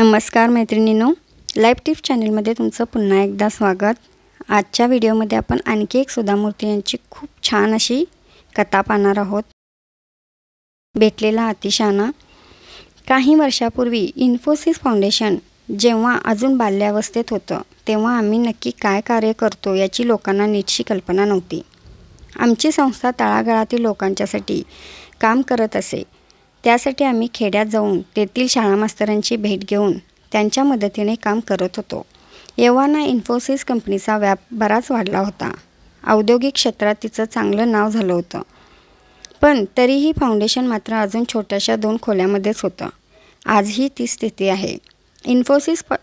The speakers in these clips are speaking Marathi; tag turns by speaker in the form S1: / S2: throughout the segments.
S1: नमस्कार मैत्रिणीनो लाईफ टिप चॅनलमध्ये तुमचं पुन्हा एकदा स्वागत. आजच्या व्हिडिओमध्ये आपण आणखी एक सुधा मूर्ती यांची खूप छान अशी कथा पाहणार आहोत. भेटलेला अतिशाना. काही वर्षापूर्वी इन्फोसिस फाउंडेशन जेव्हा अजून बाल्यावस्थेत होतं तेव्हा आम्ही नक्की काय कार्य करतो याची लोकांना नीटशी कल्पना नव्हती. आमची संस्था तळागाळातील लोकांच्यासाठी काम करत असे. त्यासाठी आम्ही खेड्यात जाऊन तेथील शाळा मास्तरांची भेट घेऊन त्यांच्या मदतीने काम करत होतो. एव्हाना इन्फोसिस कंपनीचा व्याप बराच वाढला होता. औद्योगिक क्षेत्रात तिचं चांगलं नाव झालं होतं. पण तरीही फाउंडेशन मात्र अजून छोट्याशा दोन खोल्यामध्येच होतं. आजही ती स्थिती आहे. इन्फोसिस प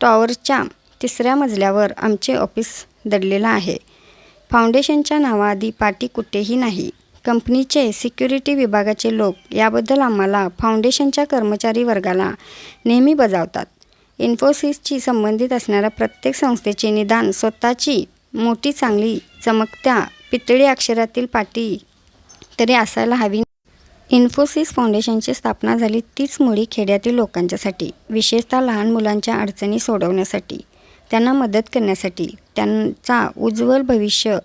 S1: टॉवरच्या तिसऱ्या मजल्यावर आमचे ऑफिस दडलेलं आहे. फाउंडेशनच्या नावाआधी पाटी कुठेही नाही. कंपनीचे सिक्युरिटी विभागाचे लोक याबद्दल आम्हाला फाउंडेशनच्या कर्मचारी वर्गाला नेहमी बजावतात. इन्फोसिसची संबंधित असणाऱ्या प्रत्येक संस्थेचे निदान स्वतःची मोठी चांगली चमकत्या पितळी अक्षरातील पाटी तरी असायला हवी. इन्फोसिस फाउंडेशनची स्थापना झाली तीच मुळी खेड्यातील लोकांच्यासाठी विशेषतः लहान मुलांच्या अडचणी सोडवण्यासाठी त्यांना मदत करण्यासाठी त्यांचा उज्ज्वल भविष्य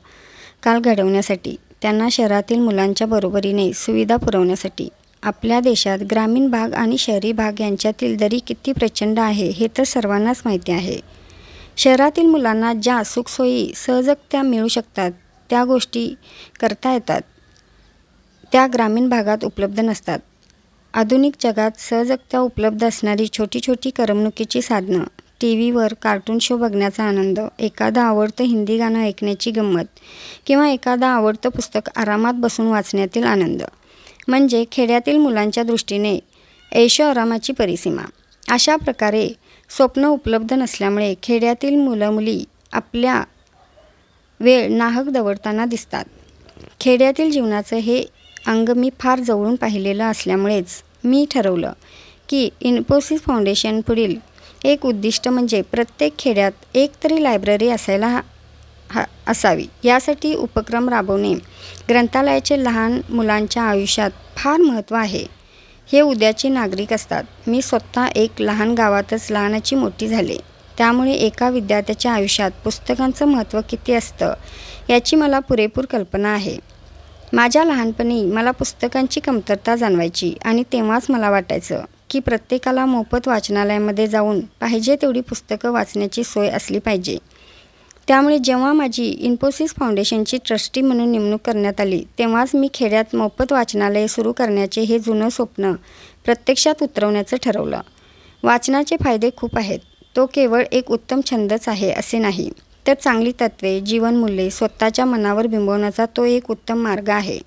S1: काल घडवण्यासाठी. त्यांना शहरातील मुलांच्या बरोबरीने सुविधा पुरवण्यासाठी. आपल्या देशात ग्रामीण भाग आणि शहरी भाग यांच्यातील दरी किती प्रचंड आहे हे तर सर्वांनाच माहिती आहे. शहरातील मुलांना ज्या सुखसोयी सहजगत्या मिळू शकतात त्या गोष्टी करता येतात. त्या ग्रामीण भागात उपलब्ध नसतात. आधुनिक जगात सहजगत्या उपलब्ध असणारी छोटी छोटी करमणुकीची साधनं टी व्हीवर कार्टून शो बघण्याचा आनंद एखादं आवडतं हिंदी गाणं ऐकण्याची गंमत किंवा एखादं आवडतं पुस्तक आरामात बसून वाचण्यातील आनंद. म्हणजे खेड्यातील मुलांच्या दृष्टीने ऐशो आरामाची परिसीमा. अशा प्रकारे स्वप्न उपलब्ध नसल्यामुळे खेड्यातील मुलं मुली आपल्या वेळ नाहक दवडताना दिसतात. खेड्यातील जीवनाचं हे अंग मी फार जवळून पाहिलेलं असल्यामुळेच मी ठरवलं की इन्फोसिस फाउंडेशन पुढील एक उद्दिष्ट म्हणजे प्रत्येक खेड्यात एक तरी लायब्ररी असायला हा हा असावी. यासाठी उपक्रम राबवणे ग्रंथालयाचे लहान मुलांच्या आयुष्यात फार महत्त्व आहे. हे उद्याचे नागरिक असतात. मी स्वतः एक लहान गावातच लहानाची मोठी झाले. त्यामुळे एका विद्यार्थ्याच्या आयुष्यात पुस्तकांचं महत्त्व किती असतं याची मला पुरेपूर कल्पना आहे. माझ्या लहानपणी मला पुस्तकांची कमतरता जाणवायची आणि तेव्हाच मला वाटायचं की प्रत्येकाला मोफत वाचनालयामध्ये जाऊन पाहिजे तेवढी पुस्तकं वाचण्याची सोय असली पाहिजे. त्यामुळे जेव्हा माझी इन्फोसिस फाउंडेशनची ट्रस्टी म्हणून नेमणूक करण्यात आली तेव्हाच मी खेड्यात मोफत वाचनालय सुरू करण्याचे हे जुनं स्वप्न प्रत्यक्षात उतरवण्याचं ठरवलं. वाचनाचे फायदे खूप आहेत. तो केवळ एक उत्तम छंदच आहे असे नाही. तर चांगली तत्त्वे जीवनमूल्ये स्वतःच्या मनावर बिंबवण्याचा तो एक उत्तम मार्ग आहे.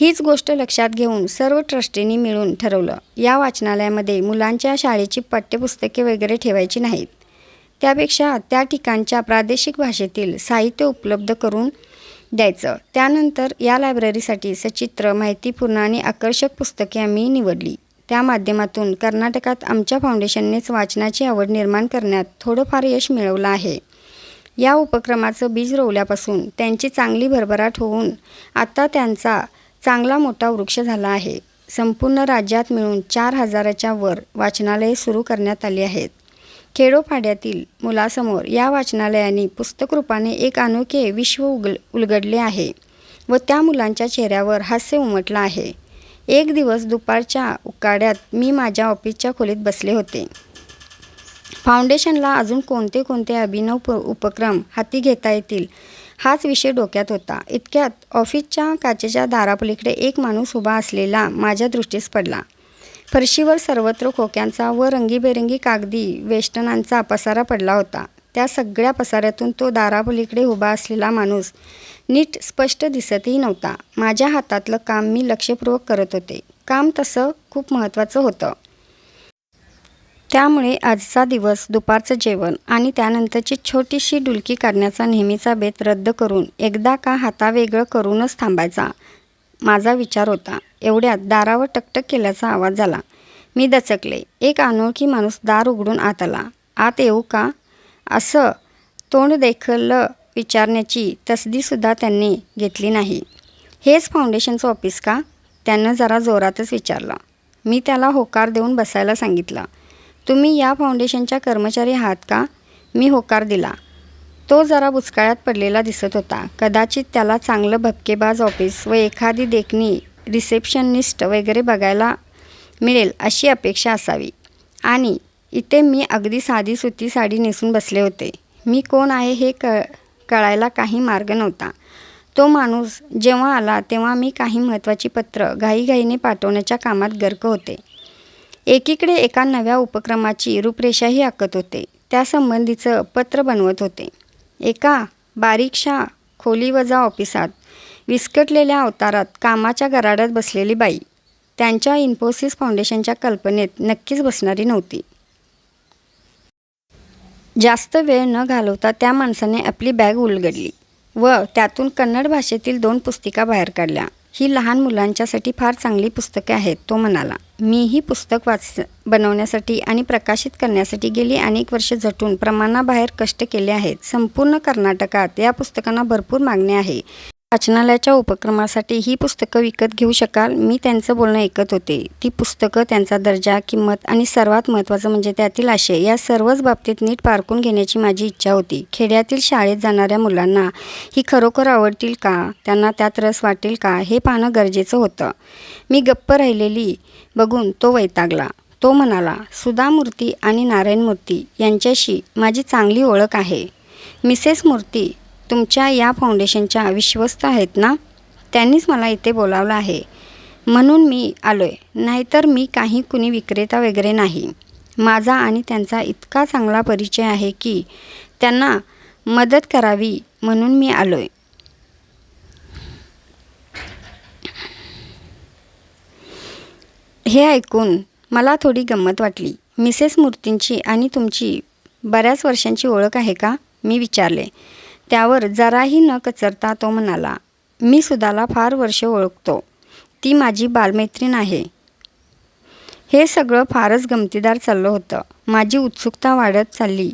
S1: हीच गोष्ट लक्षात घेऊन सर्व ट्रस्टींनी मिळून ठरवलं. या वाचनालयामध्ये मुलांच्या शाळेची पाठ्यपुस्तके वगैरे ठेवायची नाहीत. त्यापेक्षा त्या ठिकाणच्या प्रादेशिक भाषेतील साहित्य उपलब्ध करून द्यायचं. त्यानंतर या लायब्ररीसाठी सचित्र माहितीपूर्ण आणि आकर्षक पुस्तके आम्ही निवडली. त्या माध्यमातून कर्नाटकात आमच्या फाउंडेशननेच वाचनाची आवड निर्माण करण्यात थोडंफार यश मिळवलं आहे. या उपक्रमाचं बीज रोवल्यापासून त्यांची चांगली भरभराट होऊन आता त्यांचा चांगला मोठा वृक्ष झाला आहे. संपूर्ण राज्यात मिळून चार हजाराच्या वर वाचनालये सुरू करण्यात आली आहेत. खेडोपाड्यातील मुलासमोर या वाचनालयाने पुस्तकरूपाने एक अनोखे विश्व उगल उलगडले आहे व त्या मुलांच्या चेहऱ्यावर हास्य उमटलं आहे. एक दिवस दुपारच्या उकाड्यात मी माझ्या ऑफिसच्या खोलीत बसले होते. फाउंडेशनला अजून कोणते कोणते अभिनव उपक्रम हाती घेता येतील हाच विषय डोक्यात होता. इतक्यात ऑफिसच्या काचेच्या दारापलीकडे एक माणूस उभा असलेला माझ्या दृष्टीस पडला. फरशीवर सर्वत्र खोक्यांचा व रंगीबेरंगी कागदी वेष्टनांचा पसारा पडला होता. त्या सगळ्या पसाऱ्यातून तो दारापलीकडे उभा असलेला माणूस नीट स्पष्ट दिसतही नव्हता. माझ्या हातातलं काम मी लक्षपूर्वक करत होते. काम तसं खूप महत्त्वाचं होतं. त्यामुळे आजचा दिवस दुपारचं जेवण आणि त्यानंतरची छोटीशी डुलकी काढण्याचा नेहमीचा बेत रद्द करून एकदा का हातावेगळं करूनच थांबायचा माझा विचार होता. एवढ्यात दारावर टकटक केल्याचा आवाज झाला. मी दचकले. एक अनोळखी माणूस दार उघडून आत आला. आत येऊ का? असं तोंड देखलं विचारण्याची तसदीसुद्धा त्यांनी घेतली नाही. हेच फाउंडेशनचं ऑफिस का? त्यानं जरा जोरातच विचारलं. मी त्याला होकार देऊन बसायला सांगितलं. तुम्ही या फाउंडेशनच्या कर्मचारी आहात का? मी होकार दिला. तो जरा बुचकाळ्यात पडलेला दिसत होता. कदाचित त्याला चांगलं भपकेबाज ऑफिस व एखादी देखणी रिसेप्शनिस्ट वगैरे बघायला मिळेल अशी अपेक्षा असावी. आणि इथे मी अगदी साधी सुती साडी नेसून बसले होते. मी कोण आहे हे क कळायला काही मार्ग नव्हता. तो माणूस जेव्हा आला तेव्हा मी काही महत्त्वाची पत्र घाईघाईने पाठवण्याच्या कामात गर्क होते. एकीकडे एका नव्या उपक्रमाची रूपरेषाही आखत होते. त्यासंबंधीचं पत्र बनवत होते. एका बारीकशा खोलीवजा ऑफिसात विस्कटलेल्या अवतारात कामाच्या गराड्यात बसलेली बाई. त्यांच्या इन्फोसिस फाउंडेशनच्या कल्पनेत नक्कीच बसणारी नव्हती. जास्त वेळ न घालवता त्या माणसाने आपली बॅग उलगडली व त्यातून कन्नड भाषेतील दोन पुस्तिका बाहेर काढल्या. ही लहान मुलांच्यासाठी फार चांगली पुस्तके आहेत तो म्हणाला. मी ही पुस्तक वाच बनवण्यासाठी आणि प्रकाशित करण्यासाठी गेली अनेक वर्षे झटून प्रमाणाबाहेर कष्ट केले आहेत. संपूर्ण कर्नाटकात या पुस्तकांना भरपूर मागणी आहे. वाचनालयाच्या उपक्रमासाठी ही पुस्तकं विकत घेऊ शकाल? मी त्यांचं बोलणं ऐकत होते. ती पुस्तकं त्यांचा दर्जा किंमत आणि सर्वात महत्त्वाचं म्हणजे त्यातील आशय या सर्वच बाबतीत नीट पारखून घेण्याची माझी इच्छा होती. खेड्यातील शाळेत जाणाऱ्या मुलांना ही खरोखर आवडतील का? त्यांना त्यात रस वाटेल का? हे पाहणं गरजेचं होतं. मी गप्प राहिलेली. बघून तो वैतागला. तो म्हणाला सुधा मूर्ती आणि नारायण मूर्ती यांच्याशी माझी चांगली ओळख आहे. मिसेस मूर्ती तुमच्या या फाउंडेशनच्या विश्वस्त आहेत ना? त्यांनीच मला इथे बोलावलं आहे. म्हणून मी आलो आहे नाहीतर मी काही कुणी विक्रेता वगैरे नाही. माझा आणि त्यांचा इतका चांगला परिचय आहे की त्यांना मदत करावी म्हणून मी आलो आहे हे ऐकून मला थोडी गंमत वाटली. मिसेस मूर्तींची आणि तुमची बऱ्याच वर्षांची ओळख आहे का? मी विचारले. त्यावर जराही न कचरता तो म्हणाला मी सुधाला फार वर्ष ओळखतो. ती माझी बालमैत्रीण आहे. हे सगळं फारच गमतीदार चाललं होतं. माझी उत्सुकता वाढत चालली.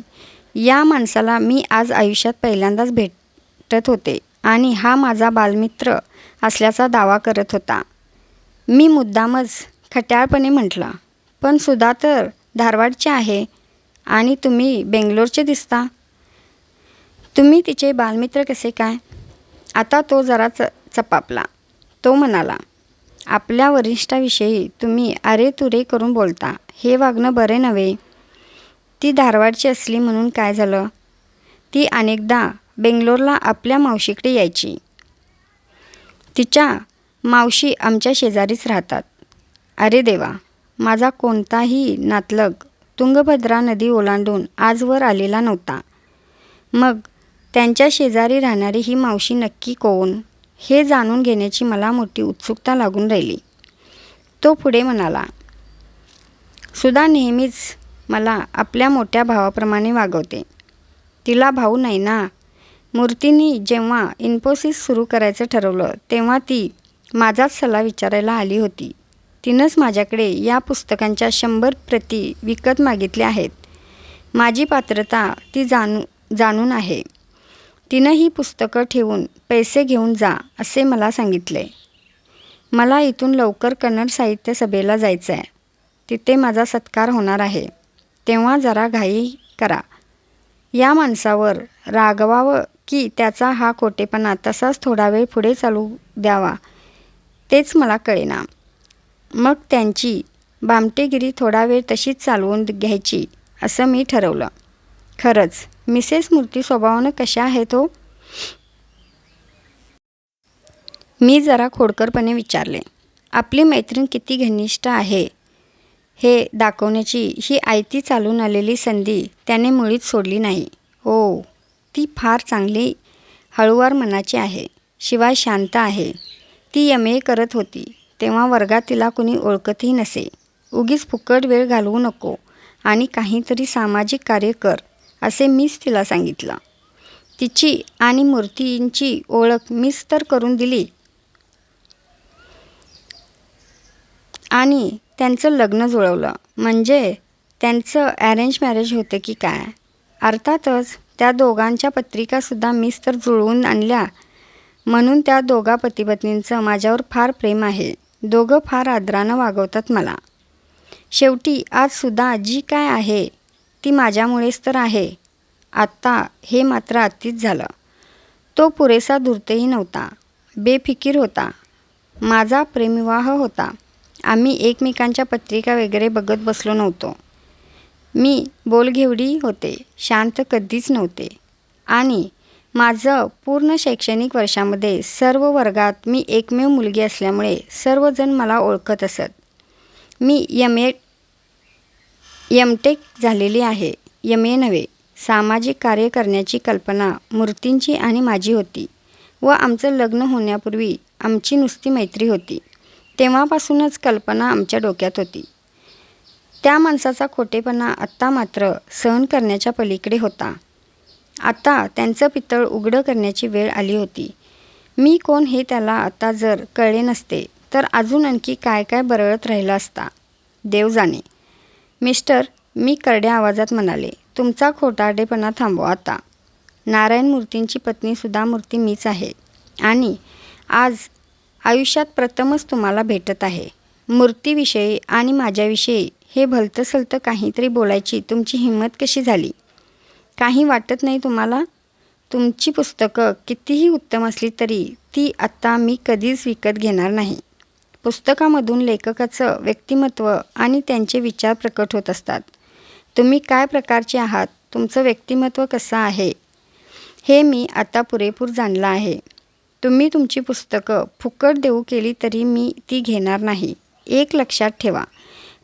S1: या माणसाला मी आज आयुष्यात पहिल्यांदाच भेटत होते आणि हा माझा बालमित्र असल्याचा दावा करत होता. मी मुद्दामच खट्याळपणे म्हटलं पण सुधा तर धारवाडचे आहे आणि तुम्ही बेंगलोरचे दिसता. तुम्ही तिचे बालमित्र कसे काय? आता तो जरा च चपापला. तो म्हणाला आपल्या वरिष्ठाविषयी तुम्ही अरे तुरे करून बोलता. हे वागणं बरे नव्हे. ती धारवाडची असली म्हणून काय झालं? ती अनेकदा बेंगलोरला आपल्या मावशीकडे यायची. तिच्या मावशी आमच्या शेजारीच राहतात. अरे देवा माझा कोणताही नातलग तुंगभद्रा नदी ओलांडून आजवर आलेला नव्हता. मग त्यांच्या शेजारी राहणारी ही मावशी नक्की कोण? हे जाणून घेण्याची मला मोठी उत्सुकता लागून राहिली. तो पुढे म्हणाला सुधा नेहमीच मला आपल्या मोठ्या भावाप्रमाणे वागवते. तिला भाऊ नाही ना? मूर्तीनी जेव्हा इन्फोसिस सुरू करायचं ठरवलं तेव्हा ती माझाच सल्ला विचारायला आली होती. तिनंच माझ्याकडे या पुस्तकांच्या शंभर प्रती विकत मागितल्या आहेत. माझी पात्रता ती जाणू जाणून आहे. तिनं ही पुस्तकं ठेवून पैसे घेऊन जा असे मला सांगितले. मला इथून लवकर कन्नड साहित्य सभेला जायचं आहे तिथे माझा सत्कार होणार आहे. तेव्हा जरा घाई करा. या माणसावर रागवावं की त्याचा हा खोटेपणा तसाच थोडा वेळ पुढे चालू द्यावा तेच मला कळेना. मग त्यांची बामटेगिरी थोडा वेळ तशीच चालवून घ्यायची असं मी ठरवलं. खरंच मिसेस मूर्ती स्वभावानं कशा आहेत हो? मी जरा खोडकरपणे विचारले आपली मैत्रीण किती घनिष्ठ आहे हे दाखवण्याची ही आयती चालून आलेली संधी त्याने मुळीच सोडली नाही. हो ती फार चांगली हळूवार मनाची आहे शिवाय शांत आहे. ती एम. ए. करत होती तेव्हा वर्गात तिला कुणी ओळखतही नसे. उगीच फुकट वेळ घालवू नको आणि काहीतरी सामाजिक कार्य कर. असे मीच तिला सांगितलं. तिची आणि मूर्तींची ओळख मीच तर करून दिली. आणि त्यांचं लग्न जुळवलं. म्हणजे त्यांचं ॲरेंज मॅरेज होतं की काय? अर्थातच त्या दोघांच्या पत्रिकासुद्धा मीच तर जुळवून आणल्या. म्हणून त्या दोघा पतीपत्नींचं माझ्यावर फार प्रेम आहे. दोघं फार आदरानं वागवतात मला. शेवटी आज सुद्धा जी काय आहे? ती माझ्यामुळेच तर आहे. आत्ता हे मात्र आत्तीच झालं. तो पुरेसा धूर्तही नव्हता. बेफिकीर होता. माझा प्रेमविवाह होता. आम्ही एकमेकांच्या पत्रिका वगैरे बघत बसलो नव्हतो. मी बोलघेवडी होते. शांत कधीच नव्हते. आणि माझं पूर्ण शैक्षणिक वर्षामध्ये सर्व वर्गात मी एकमेव मुलगी असल्यामुळे सर्वजण मला ओळखत असत. मी यम ए यमटेक झालेली आहे. यम ए नव्हे सामाजिक कार्य करण्याची कल्पना मूर्तींची आणि माझी होती व आमचं लग्न होण्यापूर्वी आमची नुसती मैत्री होती. तेव्हापासूनच कल्पना आमच्या डोक्यात होती. त्या माणसाचा खोटेपणा आत्ता मात्र सहन करण्याच्या पलीकडे होता. आता त्यांचं पितळ उघडं करण्याची वेळ आली होती. मी कोण हे त्याला आता जर कळले नसते तर अजून आणखी काय काय बरळत राहिलं असता? देव जाणे. मिस्टर मी करड्या आवाजात म्हणाले तुमचा खोटारडेपणा थांबवा आता. नारायण मूर्तींची पत्नी सुधा मूर्ती मीच आहे. आणि आज आयुष्यात प्रथमच तुम्हाला भेटत आहे. मूर्तीविषयी आणि माझ्याविषयी हे भलतंसलतं काहीतरी बोलायची तुमची हिंमत कशी झाली? काही वाटत नाही तुम्हाला? तुमची पुस्तकं कितीही उत्तम असली तरी ती आत्ता मी कधीच विकत घेणार नाही. पुस्तकामधून लेखकाचं व्यक्तिमत्व आणि त्यांचे विचार प्रकट होत असतात. तुम्ही काय प्रकारचे आहात? तुमचं व्यक्तिमत्व कसं आहे? हे मी आता पुरेपूर जाणलं आहे. तुम्ही तुमची पुस्तकं फुकट देऊ केली तरी मी ती घेणार नाही. एक लक्षात ठेवा.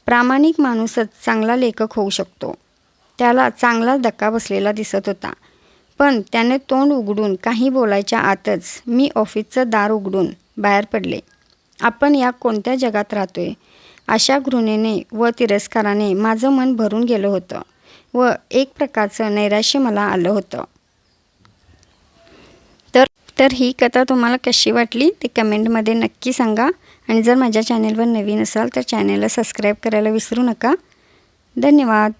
S1: प्रामाणिक माणूसच चांगला लेखक होऊ शकतो. त्याला चांगला धक्का बसलेला दिसत होता. पण त्याने तोंड उघडून काही बोलायच्या आतच मी ऑफिसचं दार उघडून बाहेर पडले. आपण या कोणत्या जगात राहतोय? अशा घृणेने व तिरस्काराने माझं मन भरून गेलं होतं व एक प्रकारचं नैराश्य मला आलं होतं. तर तर ही कथा तुम्हाला कशी वाटली ते कमेंटमध्ये नक्की सांगा आणि जर माझ्या चॅनेलवर नवीन असाल तर चॅनेलला सबस्क्राईब करायला विसरू नका. धन्यवाद.